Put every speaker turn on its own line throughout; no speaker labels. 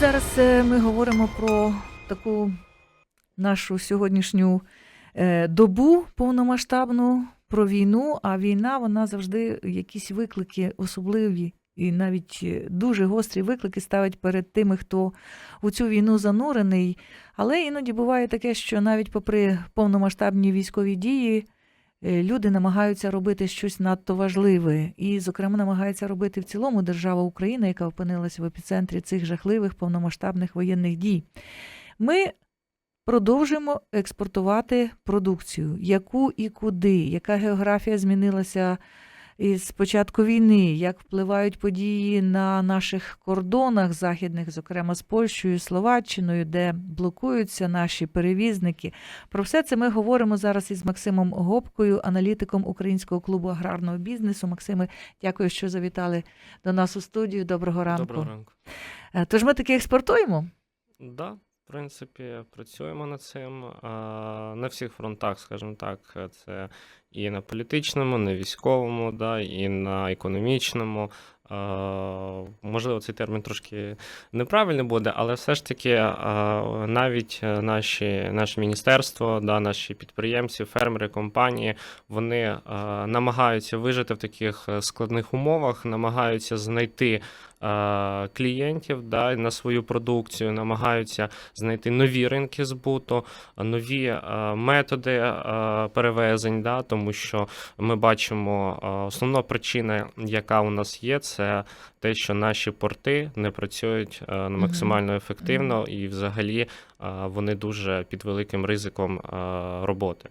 зараз е, ми говоримо про таку нашу сьогоднішню е, добу повномасштабну, про війну. А війна вона завжди якісь виклики особливі. І навіть е, дуже гострі виклики ставить перед тими, хто у цю війну занурений. Але іноді буває таке, що навіть попри повномасштабні військові дії, люди намагаються робити щось надто важливе. І, зокрема, намагаються робити в цілому держава Україна, яка опинилася в епіцентрі цих жахливих повномасштабних воєнних дій. Ми продовжуємо експортувати продукцію, яку і куди, яка географія змінилася із початку війни, як впливають події на наших кордонах західних, зокрема з Польщею, Словаччиною, де блокуються наші перевізники. Про все це ми говоримо зараз із Максимом Гопкою, аналітиком Українського клубу аграрного бізнесу. Максиме, дякую, що завітали до нас у студію. Доброго ранку.
Доброго ранку.
Е, Тож ми таки експортуємо.
Да, в принципі, працюємо над цим. На всіх фронтах, скажімо так, це і на політичному, на військовому, да, і на економічному. Можливо, цей термін трошки неправильний буде, але все ж таки навіть наші, наше міністерство, да, наші підприємці, фермери, компанії, вони намагаються вижити в таких е, складних умовах, намагаються знайти клієнтів да, на свою продукцію, намагаються знайти нові ринки збуту, нові методи перевезень, да, тому що ми бачимо основна причина, яка у нас є, це те, що наші порти не працюють максимально ефективно і взагалі вони дуже під великим ризиком роботи.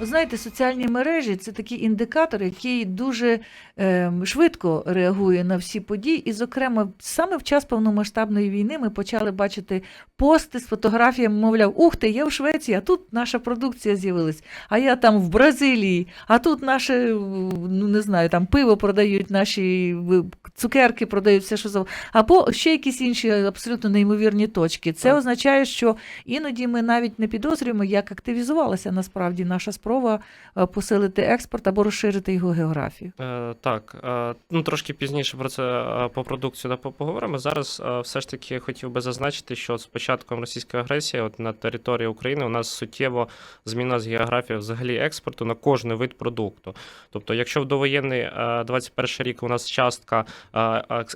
Ви знаєте, соціальні мережі це такий індикатор, який дуже е, швидко реагує на всі події. І, зокрема, саме в час повномасштабної війни ми почали бачити пости з фотографіями, мовляв, ух ти, я в Швеції, а тут наша продукція з'явилась, а я там в Бразилії, а тут наше, ну не знаю, там пиво продають, наші цукерки продають, все що завгодно. Або ще якісь інші абсолютно неймовірні точки. Це
Так.
означає, що іноді ми навіть не підозрюємо, як активізувалася насправді наша спроба е, посилити експорт або розширити його географію.
Е, так, е, ну трошки пізніше про це е, по продукцію да, поговоримо. Зараз е, все ж таки хотів би зазначити, що з початком російської агресії, от на території України, у нас суттєво змінилась географія взагалі експорту на кожний вид продукту. Тобто, якщо в довоєнний е, 21 рік у нас частка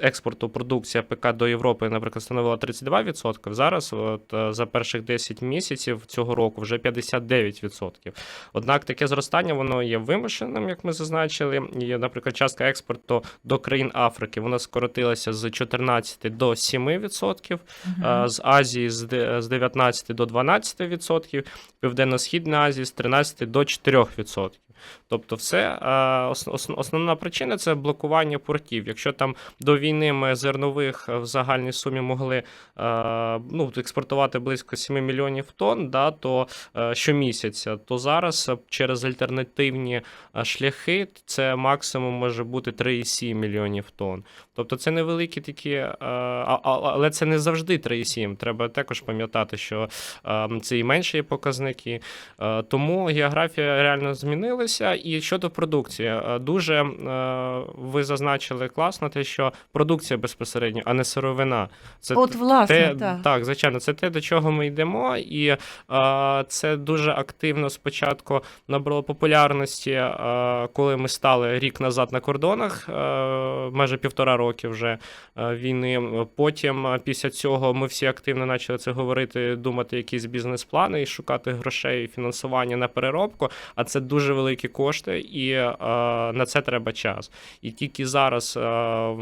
експорту продукції АПК до Європи, наприклад, становила 32%, зараз от, е, за перших 10 місяців цього року вже 59%. Однак таке зростання воно є вимушеним, як ми зазначили. І, наприклад, частка експорту до країн Африки вона скоротилася з 14 до 7%, а з Азії з де- з 19 до 12%, Південно-Східна Азія з 13 до 4%. Тобто, все ос- ос- основна причина це блокування портів. Якщо там до війни ми зернових в загальній сумі могли ну, експортувати близько 7 мільйонів тонн, да, то е, щомісяця, то зараз е, через альтернативні е, шляхи це максимум може бути 3,7 мільйонів тонн. Тобто це невеликі такі, але це не завжди 3,7. Треба також пам'ятати, що е, це і менші показники. Тому географія реально змінилася. І щодо продукції, е, дуже е, ви зазначили класно те, що продукція безпосередньо, а не сировина. Це
От, власне,
те,
так.
так, звичайно, це те, до чого ми йдемо, і е, це дуже активно спочатку набрало популярності, коли ми стали рік назад на кордонах, майже півтора роки вже війни. Потім, після цього, ми всі активно почали це говорити, думати якісь бізнес-плани і шукати грошей фінансування на переробку. А це дуже великі кошти, і е, на це треба час. І тільки зараз, е,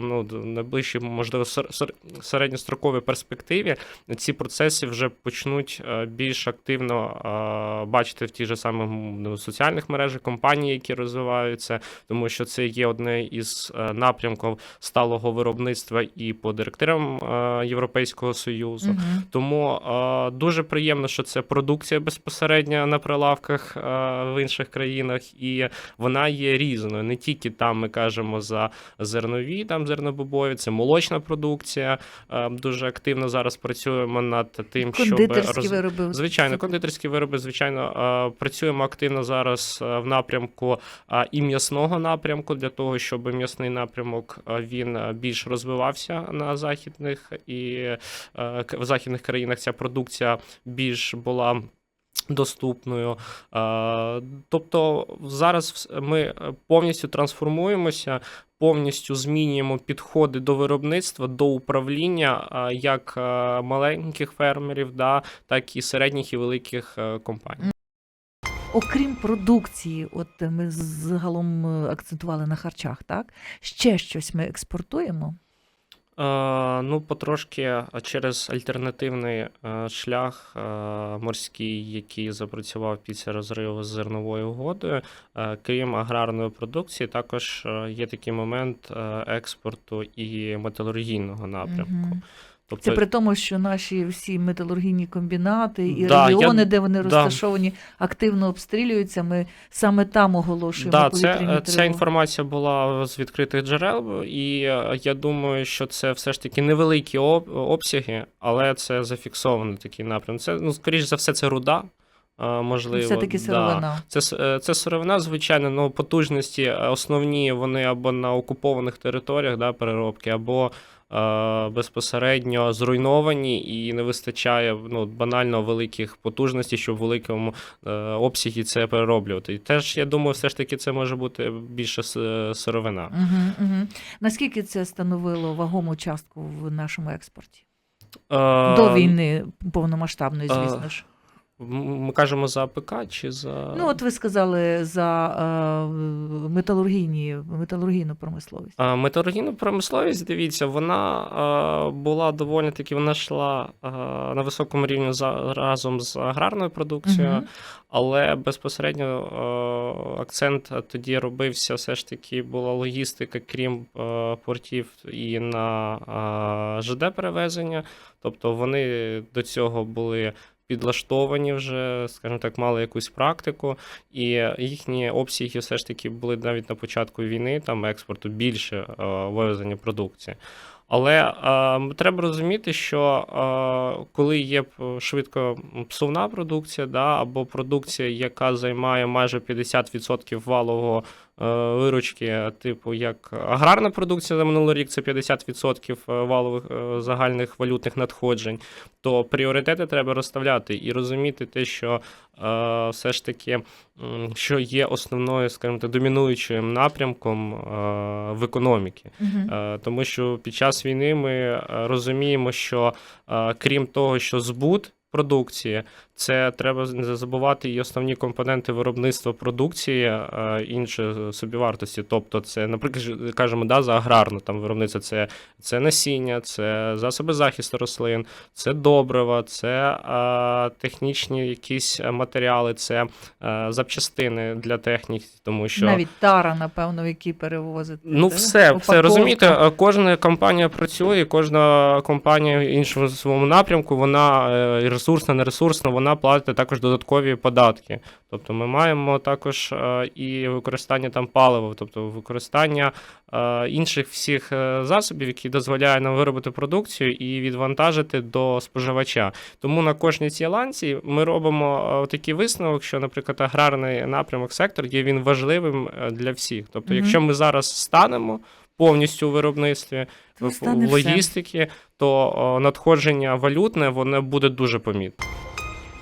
ну, найближчій, можливо, сер- сер- середньостроковій перспективі ці процеси вже почнуть е, більш активно е, бачити в тих же самих ну, соціальних мережах компанії, які розвиваються, тому що це є одне із е, напрямків сталого виробництва і по директивам е, Європейського Союзу.
Мгм.
Тому е, дуже приємно, що це продукція безпосередньо на прилавках е, в інших країнах, країнах, і вона є різною. Не тільки там ми кажемо за зернові, там зернобобові, це молочна продукція. Е, Дуже активно зараз працюємо над тим, щоб роз...
вироби.
Звичайно, кондитерські вироби, звичайно, е, працюємо активно зараз е, в напрямку і м'ясного напрямку для того, щоб м'ясний напрямок він більш розвивався на західних і в західних країнах ця продукція більш була. Доступною, Е, тобто зараз ми е, повністю трансформуємося, повністю змінюємо підходи до виробництва, до управління е, як маленьких фермерів, да, так і середніх і великих компаній.
Окрім продукції, от ми загалом акцентували на харчах, так? Ще щось ми експортуємо.
Е, ну, потрошки е, через альтернативний е, шлях морський, який запрацював після розриву з зерновою угодою, крім аграрної продукції, також є такий момент експорту і металургійного напрямку. Тобто,
Це при тому, що наші всі металургійні комбінати і
Да, я-
регіони, де вони
да.
розташовані, активно обстрілюються. Ми саме там оголошуємо
Да,
повітряні
це, ця інформація була з відкритих джерел, і е, я думаю, що це все ж таки невеликі обсяги, але це зафіксований такий напрям. Це, ну, скоріш за все, це руда. е, Можливо,
Все-таки
да.
сировина.
Це, е, це сировина, звичайно, ну потужності е, основні вони або на окупованих територіях да, переробки, або е, безпосередньо зруйновані і не вистачає ну, банально великих потужностей, щоб в великому е, обсягі це перероблювати. І теж я думаю, все ж таки це може бути більше сировина.
Угу, угу. Наскільки це становило вагому частку в нашому експорті?
Е,
До війни повномасштабної,
е,
звісно ж.
Ми кажемо за АПК чи за.
Ну, от ви сказали за е, металургійні, металургійну промисловість.
А, Металургійна промисловість, дивіться, вона е, була доволі таки, вона йшла е, на високому рівні за, разом з аграрною продукцією,
Мгм.
але безпосередньо е, акцент тоді робився все ж таки була логістика, крім е, портів і на е, ЖД перевезення. Тобто вони до цього були. Підлаштовані вже, скажімо так, мали якусь практику, і їхні обсяги все ж таки були навіть на початку війни, там експорту більше е, вивезення продукції. Але е, треба розуміти, що е, коли є швидко псувна продукція, да, або продукція, яка займає майже 50% валового виручки, типу як аграрна продукція за минулий рік, це 50% валових е, загальних валютних надходжень, то пріоритети треба розставляти і розуміти те, що е, все ж таки, що є основною, скажімо так, домінуючим напрямком е, в економіці.
Мгм.
Е, Тому що під час війни ми е, розуміємо, що е, крім того, що збут продукції, це треба не забувати і основні компоненти виробництва продукції, е, інші собівартості. Тобто, це, наприклад, кажемо, да, за аграрну там виробництво, це, це насіння, це засоби захисту рослин, це добрива, це е, технічні якісь матеріали, це е, запчастини для техніки, тому що
Навіть тара, напевно, в якій перевозити.
Ну, все, все розумієте, е, кожна компанія працює, кожна компанія в іншому своєму напрямку, вона е, ресурсна, не ресурсна, вона платить також додаткові податки. Тобто ми маємо також е, і використання там палива, тобто використання е, інших всіх е, засобів, які дозволяють нам виробити продукцію і відвантажити до споживача. Тому на кожній цій ланці ми робимо такий висновок, що, наприклад, аграрний напрямок сектор є він важливим для всіх. Тобто,
Мгм.
якщо ми зараз станемо повністю у виробництві, в в
все.
То надходження валютне воно буде дуже помітне.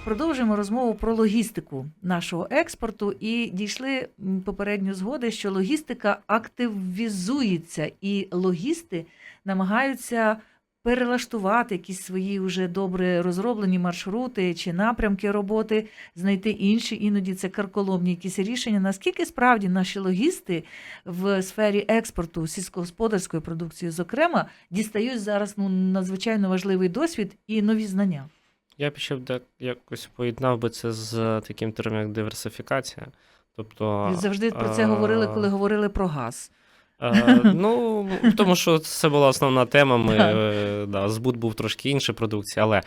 Продовжуємо розмову про логістику нашого експорту і дійшли попередньо згоди, що логістика активізується, і логісти намагаються перелаштувати якісь свої вже добре розроблені маршрути чи напрямки роботи, знайти інші, іноді це карколомні якісь рішення. Наскільки справді наші логісти в сфері експорту сільськогосподарської продукції, зокрема, дістають зараз ну надзвичайно важливий досвід і нові знання.
Я б ще якось поєднав би це з таким терміном як диверсифікація. Тобто
Завжди про це говорили, коли говорили про газ.
Е, ну, тому що це була основна тема. Ми, е, да, збут був трошки іншої продукції, але е,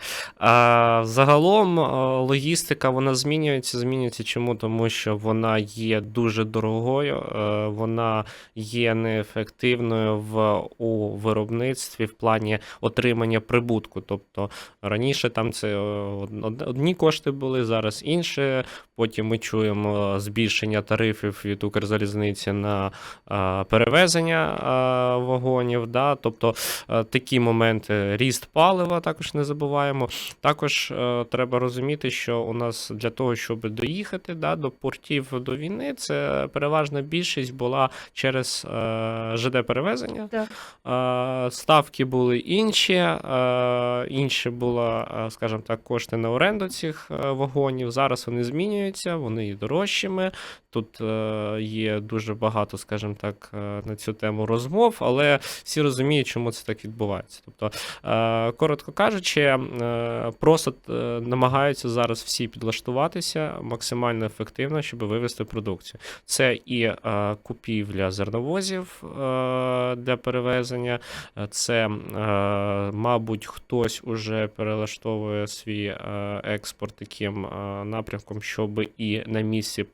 загалом е, логістика вона змінюється. Змінюється чому? Тому що вона є дуже дорогою, е, вона є неефективною в, у виробництві в плані отримання прибутку. Тобто раніше там це е, одні кошти були, зараз інші. Потім ми чуємо збільшення тарифів від Укрзалізниці на е, перевезення е, вагонів. Да? Тобто е, такі моменти, ріст палива, також не забуваємо. Також е, треба розуміти, що у нас для того, щоб доїхати да, до портів до війни, це переважна більшість була через ЖД-перевезення.
Так.
Ставки були інші, інші були, скажімо так, кошти на оренду цих вагонів. Зараз вони змінюються, вони дорожчими. Тут є дуже багато, скажімо так, на цю тему розмов, але всі розуміють, чому це так відбувається. Тобто, е, коротко кажучи, е, просто е, намагаються зараз всі підлаштуватися максимально ефективно, щоб вивести продукцію. Це і купівля зерновозів для перевезення, це, мабуть, хтось уже перелаштовує свій експорт таким напрямком, щоб і на місці,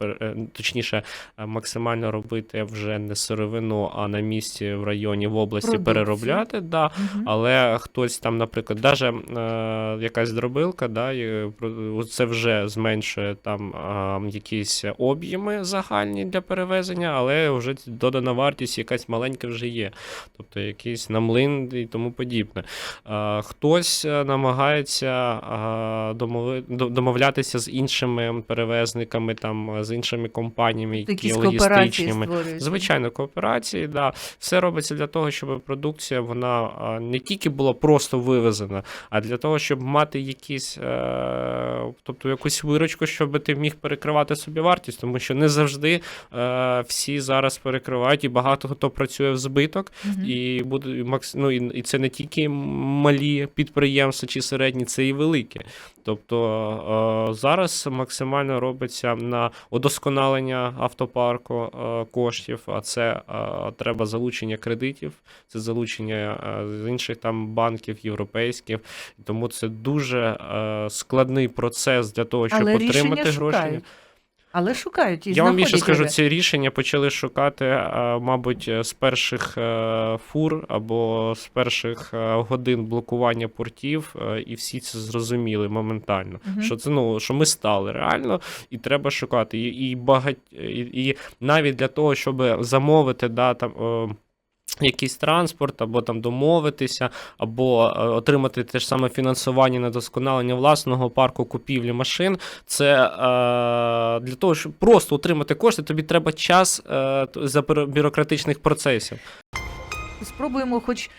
точніше, максимально робити вже не сировину, а на місці в районі в області
Продукцію.
переробляти. Да.
Мгм.
Але хтось там, наприклад, даже е, якась дробилка, да, і це вже зменшує там е, якісь об'єми загальні для перевезення, але вже додана вартість якась маленька вже є. Тобто якийсь намлин і тому подібне. Е, хтось намагається е, домови, домовлятися з іншими перевезниками, там, з іншими компаніями, які
Якісь
логістичними. Звичайно, кооперації, да. Все робиться для того, щоб продукція вона не тільки була просто вивезена, а для того, щоб мати якісь, е, тобто якусь виручку, щоб ти міг перекривати собі вартість, тому що не завжди е, всі зараз перекривають, і багато хто працює в збиток,
Мгм.
і буде ну, і, це не тільки малі підприємства чи середні, це і великі. Тобто е, зараз максимально робиться на удосконалення автопарку коштів, а це треба залучення кредитів, це залучення е, з інших там банків європейських. Тому це дуже е, складний процес для того, щоб
Але
отримати гроші.
Але шукають і
Я вам більше скажу, ці рішення почали шукати, е, мабуть, з перших е, фур або з перших е, годин блокування портів, і всі це зрозуміли моментально.
Угу.
Що це ну що ми стали реально, і треба шукати. І, і багать, і, і навіть для того, щоб замовити да, там. Якийсь транспорт, або там домовитися, або е, отримати те ж саме фінансування на досконалення власного парку купівлі машин. Це е, для того, щоб просто отримати кошти, тобі треба час е, за бюрократичних процесів.
Спробуємо хоч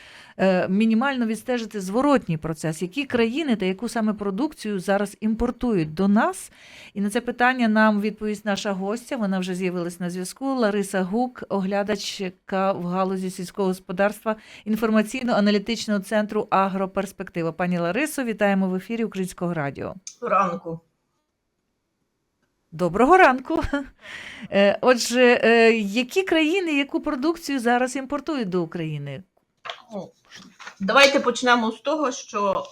мінімально відстежити зворотній процес, які країни та яку саме продукцію зараз імпортують до нас. І на це питання нам відповість наша гостя. Вона вже з'явилась на зв'язку. Лариса Гук, оглядачка в галузі сільського господарства інформаційно-аналітичного центру Агроперспектива. Пані Ларисо, вітаємо в ефірі Українського радіо.
ранку.
Доброго ранку. Е, Отже, е, які країни, яку продукцію зараз імпортують до України?
Давайте почнемо з того, що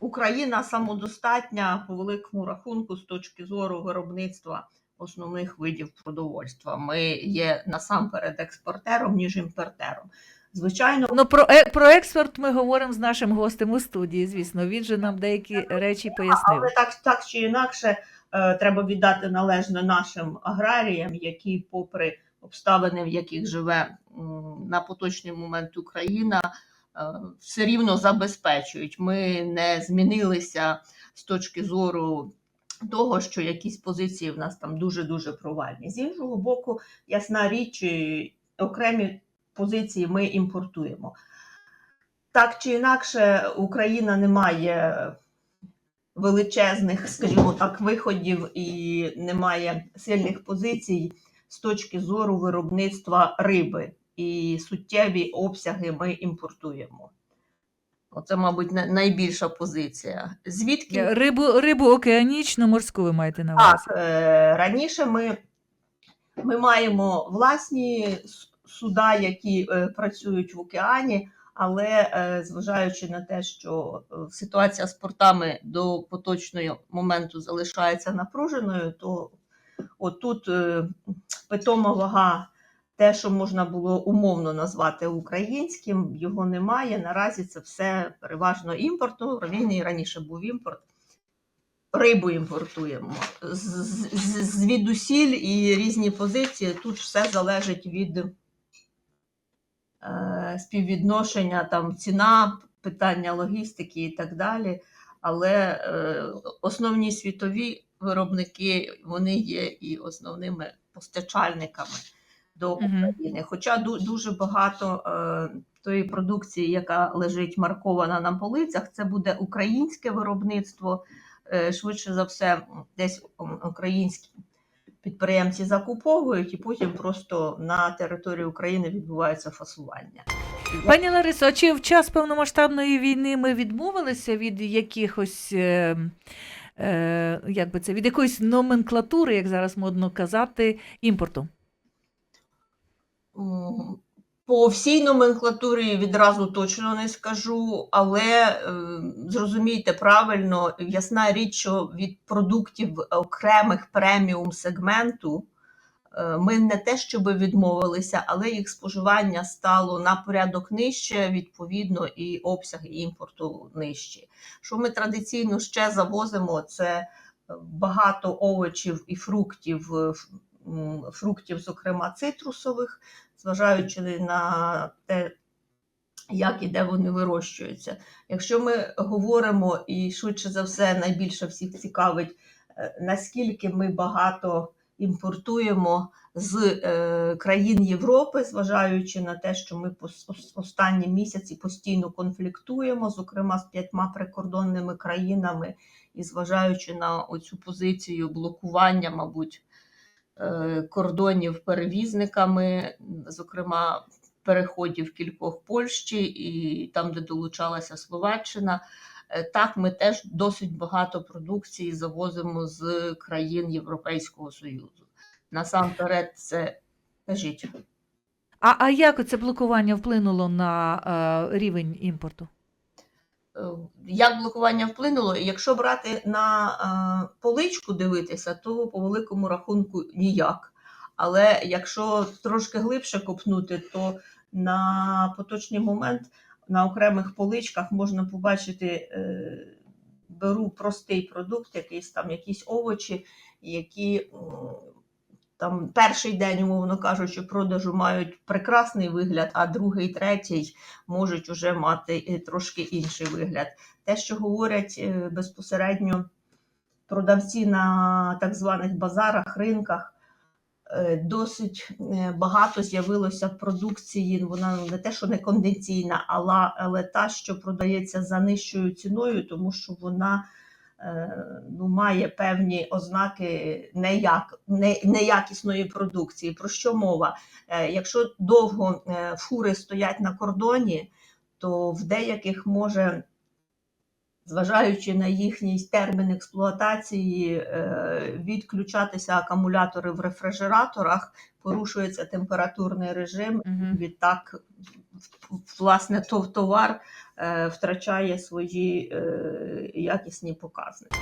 Україна самодостатня по великому рахунку з точки зору виробництва основних видів продовольства. Ми є насамперед експортером, ніж імпортером. Звичайно,
Ну, про, е, про експорт ми говоримо з нашим гостем у студії, звісно. Він же нам деякі речі пояснив.
але так, так чи інакше е, треба віддати належне нашим аграріям, які, попри обставини, в яких живе м, на поточний момент Україна, все рівно забезпечують. Ми не змінилися з точки зору. Того, що якісь позиції в нас там дуже дуже провальні. З іншого боку, ясна річ, окремі позиції ми імпортуємо. Так чи інакше, Україна не має величезних, скажімо так, виходів і немає сильних позицій з точки зору виробництва риби. І суттєві обсяги ми імпортуємо. Оце, мабуть, найбільша позиція. Звідки
Рибу, рибу океанічну, морську ви маєте на увазі.
так, е, раніше ми, ми маємо власні суда, які е, працюють в океані. Але е, зважаючи на те, що е, ситуація з портами до поточного моменту залишається напруженою, то отут е, питома вага, те, що можна було умовно назвати українським, його немає. Наразі це все переважно імпортно. Він і раніше був імпорт. Рибу імпортуємо. Звідусіль і різні позиції. Тут все залежить від е, співвідношення, там ціна, питання логістики і так далі. Але е, основні світові виробники вони є і основними постачальниками до України. Хоча ду- дуже багато е, тої продукції, яка лежить маркована на полицях, це буде українське виробництво. Е, швидше за все, десь українські підприємці закуповують, і потім просто на території України відбувається фасування.
Пані Ларисо, а чи в час повномасштабної війни ми відмовилися від якихось, е, як би це, від якоїсь номенклатури, як зараз модно казати, імпорту?
По всій номенклатурі відразу точно не скажу, але е, зрозумійте правильно, ясна річ, що від продуктів окремих преміум сегменту е, ми не те, щоб відмовилися, але їх споживання стало на порядок нижче, відповідно, і обсяги імпорту нижчі. Що ми традиційно ще завозимо, це е, багато овочів і фруктів, фруктів, зокрема цитрусових зважаючи на те, як і де вони вирощуються. Якщо ми говоримо, і швидше за все, найбільше всіх цікавить, е, наскільки ми багато імпортуємо з е, країн Європи, зважаючи на те, що ми останні місяці постійно конфліктуємо, зокрема з п'ятьма прикордонними країнами, і зважаючи на оцю позицію блокування, мабуть, кордонів перевізниками, зокрема переходів кількох Польщі і там, де долучалася Словаччина. Е, Так, ми теж досить багато продукції завозимо з країн Європейського Союзу. Насамперед, це кажіть.
А, а як це блокування вплинуло на е, рівень імпорту?
Е, Як блокування вплинуло? Якщо брати на е, поличку дивитися, то по великому рахунку ніяк. Але якщо трошки глибше копнути, то на поточний момент на окремих поличках можна побачити, е, беру простий продукт, якийсь там якісь овочі, які там перший день, умовно кажучи, продажу мають прекрасний вигляд, а другий, третій можуть уже мати трошки інший вигляд. Те, що говорять е, безпосередньо продавці на так званих базарах, ринках, е, досить е, багато з'явилося продукції. Вона не те, що не кондиційна, але, але та, що продається за нижчою ціною, тому що вона ну, має певні ознаки неяк, не, неякісної продукції. Про що мова? Е, Якщо довго е, фури стоять на кордоні, то в деяких може, зважаючи на їхній термін експлуатації, е, відключатися акумулятори в рефрижераторах, порушується температурний режим. Відтак, власне, тов- товар е, втрачає свої е, якісні показники.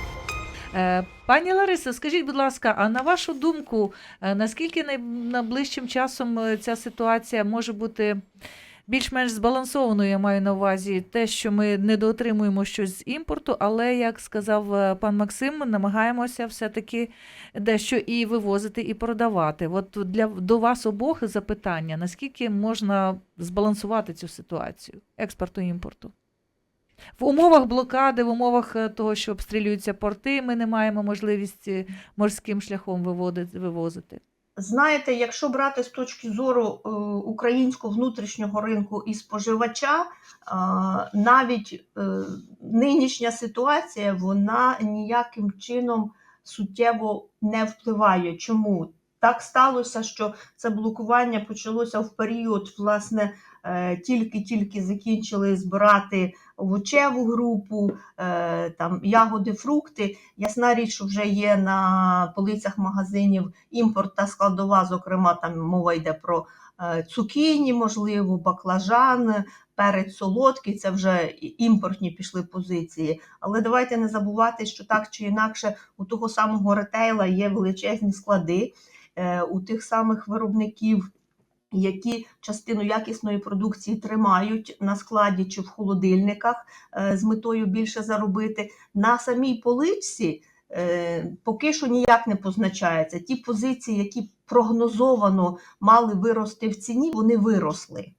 Пані Лариса, скажіть, будь ласка, а на вашу думку, наскільки найближчим часом ця ситуація може бути більш-менш збалансованою, я маю на увазі те, що ми недоотримуємо щось з імпорту, але, як сказав е, пан Максим, намагаємося все-таки дещо і вивозити, і продавати. От для до вас обох запитання: наскільки можна збалансувати цю ситуацію експорту і імпорту? В умовах блокади, в умовах е, того, що обстрілюються порти, ми не маємо можливості морським шляхом виводити, вивозити.
Знаєте, якщо брати з точки зору е, українського внутрішнього ринку і споживача, е, навіть е, нинішня ситуація вона ніяким чином суттєво не впливає. Чому? Так сталося, що це блокування почалося в період, власне, е, тільки-тільки закінчили збирати овочеву групу, е, там ягоди, фрукти. Ясна річ, що вже є на полицях магазинів імпорт та складова, зокрема, там мова йде про е, цукіні, можливо, баклажан, перець солодкий, це вже імпортні пішли позиції. Але давайте не забувати, що так чи інакше у того самого ретейла є величезні склади у тих самих виробників. Які частину якісної продукції тримають на складі чи в холодильниках е, з метою більше заробити, на самій поличці е, поки що ніяк не позначається. Ті позиції, які прогнозовано мали вирости в ціні, вони виросли.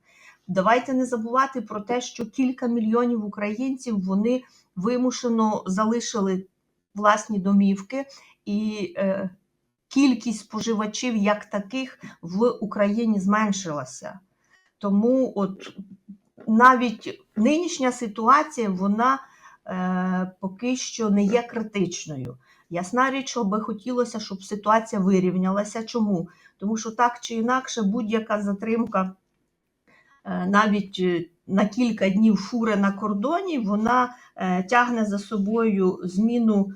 Давайте не забувати про те, що кілька мільйонів українців вони вимушено залишили власні домівки, і е, кількість споживачів як таких в Україні зменшилася. Тому от навіть нинішня ситуація вона е, поки що не є критичною. Ясна річ, що би хотілося, щоб ситуація вирівнялася. Чому? Тому що так чи інакше будь-яка затримка е, навіть е, на кілька днів фури на кордоні, вона е, тягне за собою зміну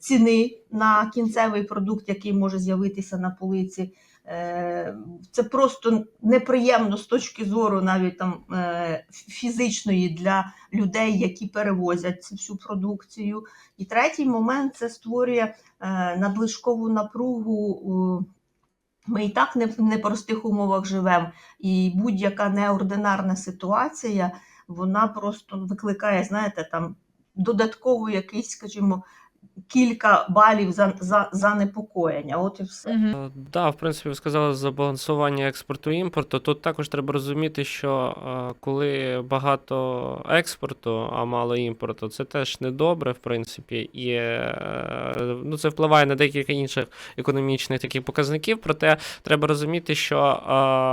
ціни на кінцевий продукт, який може з'явитися на полиці. Е, Це просто неприємно з точки зору навіть там е, фізичної для людей, які перевозять всю продукцію. І третій момент це створює е, надлишкову напругу. е, Ми і так не в непростих умовах живемо, і будь-яка неординарна ситуація вона просто викликає, знаєте, там додатково якийсь, скажімо, кілька балів за, за занепокоєння. От і все.
Е, Да, в принципі, ви сказали за балансування експорту і імпорту. Тут також треба розуміти, що е, коли багато експорту, а мало імпорту, це теж недобре, в принципі, і е, ну, це впливає на декілька інших економічних таких показників. Проте треба розуміти, що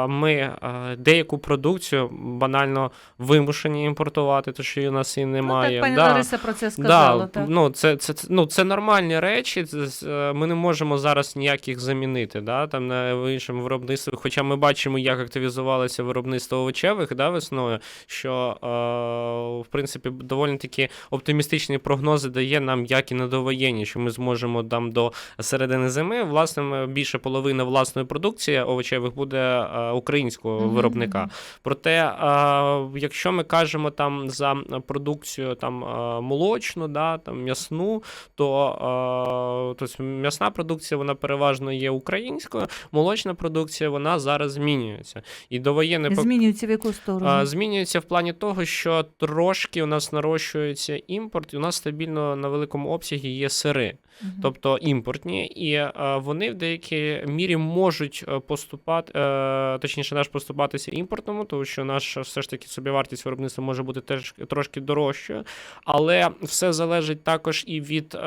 ми деяку продукцію банально вимушені імпортувати, тому що її у нас і немає.
Ну, так, пані
Да.
Лариса про це сказала.
Да,
так.
ну це, це, ну, це нормальні речі. е, Ми не можемо зараз ніяких замінити да, там на іншому виробництві. Хоча ми бачимо, як активізувалося виробництво овочевих да, весною, що е, в принципі доволі такі оптимістичні прогнози дає нам, як і на довоєнні, що ми зможемо там до середини зими. Власне, більше половини власної продукції овочевих буде е, українського
Мгм,
виробника. Проте, якщо ми кажемо там за продукцію там молочну, да, там м'ясну, то е, тобто м'ясна продукція вона переважно є українською, молочна продукція вона зараз змінюється. І довоєнне
Змінюється в яку сторону?
Змінюється в плані того, що трошки у нас нарощується імпорт, і у нас стабільно на великому обсягі є сири,
Мгм.
тобто імпортні, і е, вони в деякій мірі можуть е, поступати, е, точніше, наш поступатися імпортному, тому що наша все ж таки собівартість виробництва може бути теж трошки дорожчою, але все залежить також і від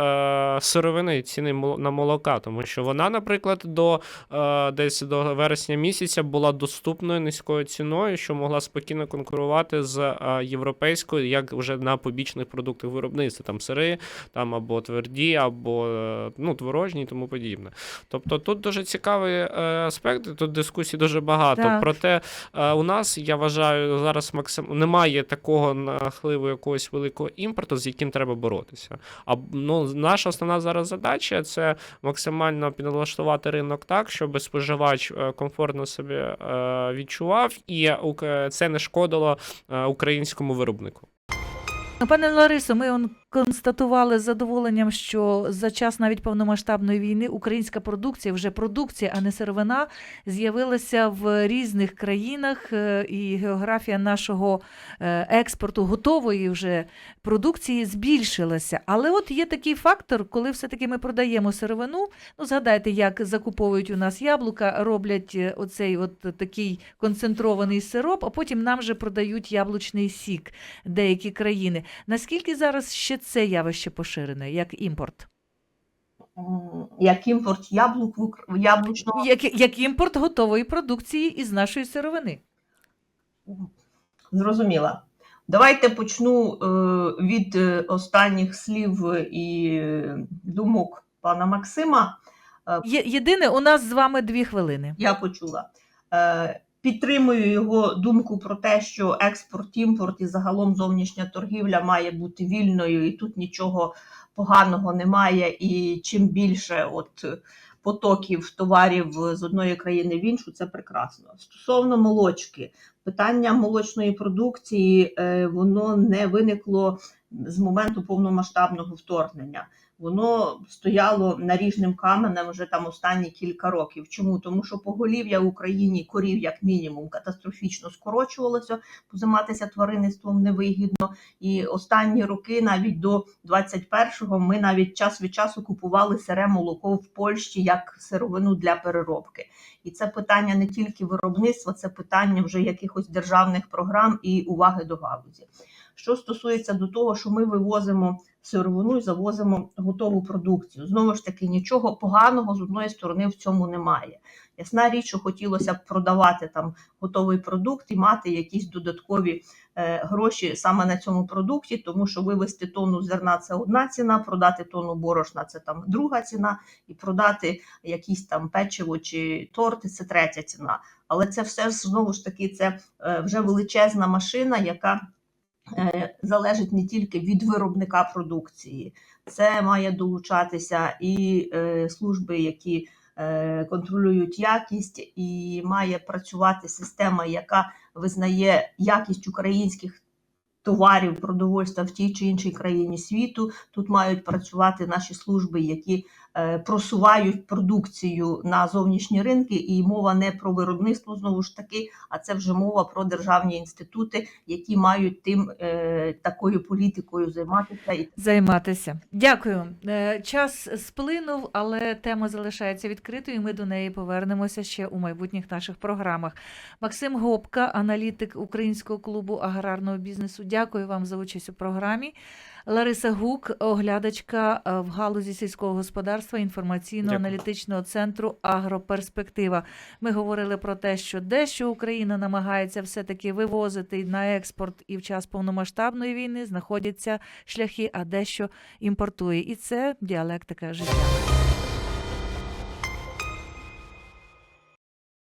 е, сировини ціни на молока, тому що вона, наприклад, до е, десь до вересня місяця була доступною низькою ціною, що могла спокійно конкурувати з е, європейською, як вже на побічних продуктах виробництва, там сири, там або тверді, або е, ну, творожні і тому подібне. Тобто тут дуже цікавий е, аспект, тут дискусій дуже багато.
Так.
Проте е, у нас, я вважаю, зараз максим... немає такого нахливу якогось великого імпорту, з яким треба боротися. А ну, наша основна зараз задача це максимально підлаштувати ринок так, щоб споживач е, комфортно себе е, відчував, і ук- це не шкодило е, українському виробнику.
Пане Ларисо, ми он констатували з задоволенням, що за час навіть повномасштабної війни українська продукція, вже продукція, а не сировина, з'явилася в різних країнах, е, і географія нашого е, експорту готової вже продукції збільшилася. Але от є такий фактор, коли все-таки ми продаємо сировину. Ну, згадайте, як закуповують у нас яблука, роблять е, оцей от такий концентрований сироп, а потім нам же продають яблучний сік деякі країни. Наскільки зараз ще це явище поширене, як імпорт?
Як імпорт яблук в яблучного
Як, як імпорт готової продукції із нашої сировини?
Зрозуміла. Давайте почну е, від е, останніх слів і е, думок пана Максима.
Є, єдине, у нас з вами дві хвилини.
Я почула. Підтримую його думку про те, що експорт, імпорт і загалом зовнішня торгівля має бути вільною, і тут нічого поганого немає. І чим більше от потоків товарів з одної країни в іншу, це прекрасно. Стосовно молочки, питання молочної продукції е, воно не виникло з моменту повномасштабного вторгнення. Воно стояло наріжним каменем вже там останні кілька років. Чому? Тому що поголів'я в Україні корів, як мінімум, катастрофічно скорочувалося, позиматися тваринництвом невигідно. І останні роки, навіть до 21-го, ми навіть час від часу купували сире молоко в Польщі як сировину для переробки. І це питання не тільки виробництва, це питання вже якихось державних програм і уваги до галузі. Що стосується до того, що ми вивозимо сировину і завозимо готову продукцію. Знову ж таки, нічого поганого з одної сторони в цьому немає. Ясна річ, що хотілося б продавати там готовий продукт і мати якісь додаткові е, гроші саме на цьому продукті, тому що вивезти тонну зерна це одна ціна, продати тонну борошна це там друга ціна, і продати якісь там печиво чи торти це третя ціна. Але це все знову ж таки це е, вже величезна машина, яка е, залежить не тільки від виробника продукції, це має долучатися і служби, які контролюють якість, і має працювати система, яка визнає якість українських товарів, продовольства в тій чи іншій країні світу. Тут мають працювати наші служби, які е, просувають продукцію на зовнішні ринки, і мова не про виробництво знову ж таки, а це вже мова про державні інститути, які мають тим е, такою політикою займатися і
Займатися. Дякую. Е, Час сплинув, але тема залишається відкритою, і ми до неї повернемося ще у майбутніх наших програмах. Максим Гопка, аналітик Українського клубу аграрного бізнесу. Дякую вам за участь у програмі. Лариса Гук, оглядачка е, в галузі сільського господарства інформаційно-аналітичного центру Агроперспектива. Ми говорили про те, що дещо Україна намагається все-таки вивозити на експорт і в час повномасштабної війни знаходяться шляхи, а дещо імпортує. І це діалектика життя.